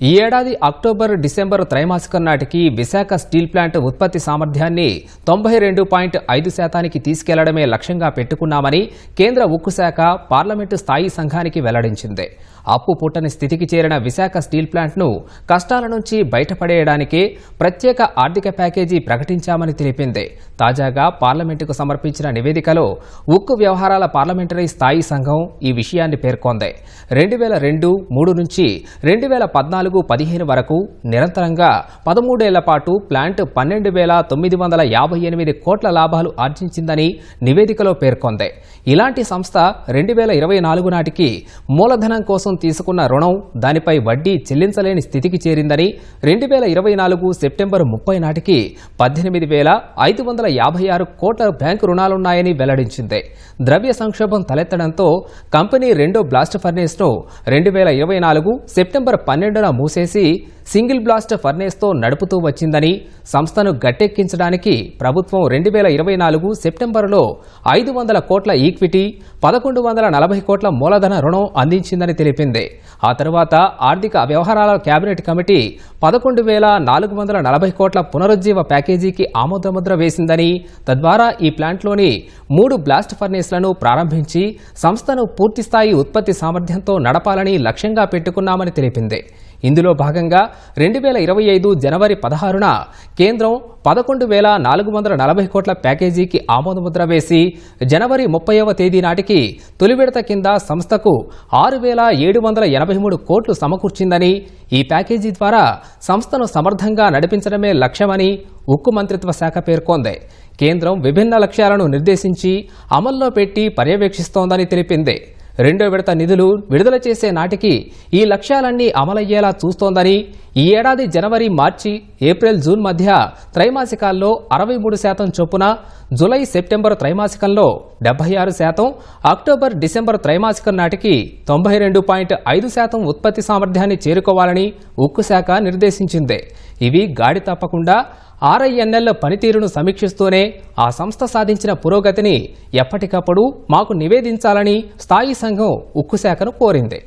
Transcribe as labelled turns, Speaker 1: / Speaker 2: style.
Speaker 1: ఈ ఏడాది October December త్రైమాసికం నాటికి విశాఖ స్టీల్ ప్లాంట్ ఉత్పత్తి సామర్థ్యాన్ని తొంభై రెండు పాయింట్ ఐదు శాతానికి తీసుకెళ్ళడమే లక్ష్యంగా పెట్టుకున్నామని కేంద్ర ఉక్కు శాఖ పార్లమెంటు స్థాయి సంఘానికి వెల్లడించింది. అప్పు పుట్టని స్థితికి చేరిన విశాఖ స్టీల్ ప్లాంట్ను కష్టాల నుంచి బయటపడేయడానికే ప్రత్యేక ఆర్థిక ప్యాకేజీ ప్రకటించామని తెలిపింది. తాజాగా పార్లమెంటుకు సమర్పించిన నివేదికలో ఉక్కు వ్యవహారాల పార్లమెంటరీ స్థాయి సంఘం ఈ విషయాన్ని పేర్కొంది. రెండు వేల రెండు మూడు నుంచి రెండు వేల పద్నాలుగు పదిహేను వరకు నిరంతరంగా పదమూడేళ్ళ పాటు ప్లాంట్ పన్నెండు వేల తొమ్మిది వందల యాభై ఎనిమిది కోట్ల లాభాలు ఆర్జించిందని నివేదికలో పేర్కొంది. ఇలాంటి సంస్థ రెండు వేల ఇరవై నాలుగు నాటికి మూలధనం కోసం తీసుకున్న రుణం దానిపై వడ్డీ చెల్లించలేని స్థితికి చేరిందని రెండు వేల ఇరవై నాలుగు సెప్టెంబర్ ముప్పై నాటికి పద్దెనిమిది వేల ఐదు వందల యాభై ఆరు కోట్ల బ్యాంకు రుణాలున్నాయని వెల్లడించింది. ద్రవ్య సంక్షోభం తలెత్తడంతో కంపెనీ రెండో బ్లాస్ట్ ఫర్నేస్ను రెండు వేల ఇరవై నాలుగు సెప్టెంబర్ పన్నెండున మూసేసి సింగిల్ బ్లాస్ట్ ఫర్నేస్తో నడుపుతూ వచ్చిందని సంస్థను గట్టెక్కించడానికి ప్రభుత్వం రెండు వేల ఇరవై నాలుగు సెప్టెంబరులో ఐదు వందల కోట్ల ఈక్విటీ పదకొండు వందల నలభై కోట్ల మూలధన రుణం అందించిందని తెలిపింది. ఆ తర్వాత ఆర్థిక వ్యవహారాల కేబినెట్ కమిటీ పదకొండు వేల నాలుగు వందల నలభై కోట్ల పునరుజ్జీవ ప్యాకేజీకి ఆమోదముద్ర వేసిందని తద్వారా ఈ ప్లాంట్లోని మూడు బ్లాస్ట్ ఫర్నేస్లను ప్రారంభించి సంస్థను పూర్తిస్థాయి ఉత్పత్తి సామర్థ్యంతో నడపాలని లక్ష్యంగా పెట్టుకున్నామని తెలిపింది. ఇందులో భాగంగా రెండు వేల ఇరవై ఐదు జనవరి పదహారున కేంద్రం పదకొండు వేల నాలుగు వందల నలభై కోట్ల ప్యాకేజీకి ఆమోదముద్ర వేసి జనవరి ముప్పైవ తేదీ నాటికి తొలి విడత కింద సంస్థకు ఆరు వేల ఏడు వందల ఎనభై మూడు కోట్లు సమకూర్చిందని ఈ ప్యాకేజీ ద్వారా సంస్థను సమర్థంగా నడిపించడమే లక్ష్యమని ఉక్కు మంత్రిత్వ శాఖ పేర్కొంది. కేంద్రం విభిన్న లక్ష్యాలను నిర్దేశించి అమల్లో పెట్టి పర్యవేక్షిస్తోందని తెలిపింది. రెండో విడత నిధులు విడుదల చేసే నాటికి ఈ లక్ష్యాలన్నీ అమలయ్యేలా చూస్తోందని ఈ ఏడాది జనవరి మార్చి ఏప్రిల్ జూన్ మధ్య త్రైమాసికాల్లో అరవై మూడు శాతం చొప్పున జులై సెప్టెంబర్ త్రైమాసికంలో డెబ్బై ఆరు శాతం అక్టోబర్ డిసెంబర్ త్రైమాసికం నాటికి తొంభై రెండు పాయింట్ ఐదు శాతం ఉత్పత్తి సామర్థ్యాన్ని చేరుకోవాలని ఉక్కు శాఖ నిర్దేశించింది. ఇవి గాడి తప్పకుండా ఆర్ఐఎన్ఎల్ పనితీరును సమీక్షిస్తూనే ఆ సంస్థ సాధించిన పురోగతిని ఎప్పటికప్పుడు మాకు నివేదించాలని స్థాయి సంఘం ఉక్కు శాఖను కోరింది.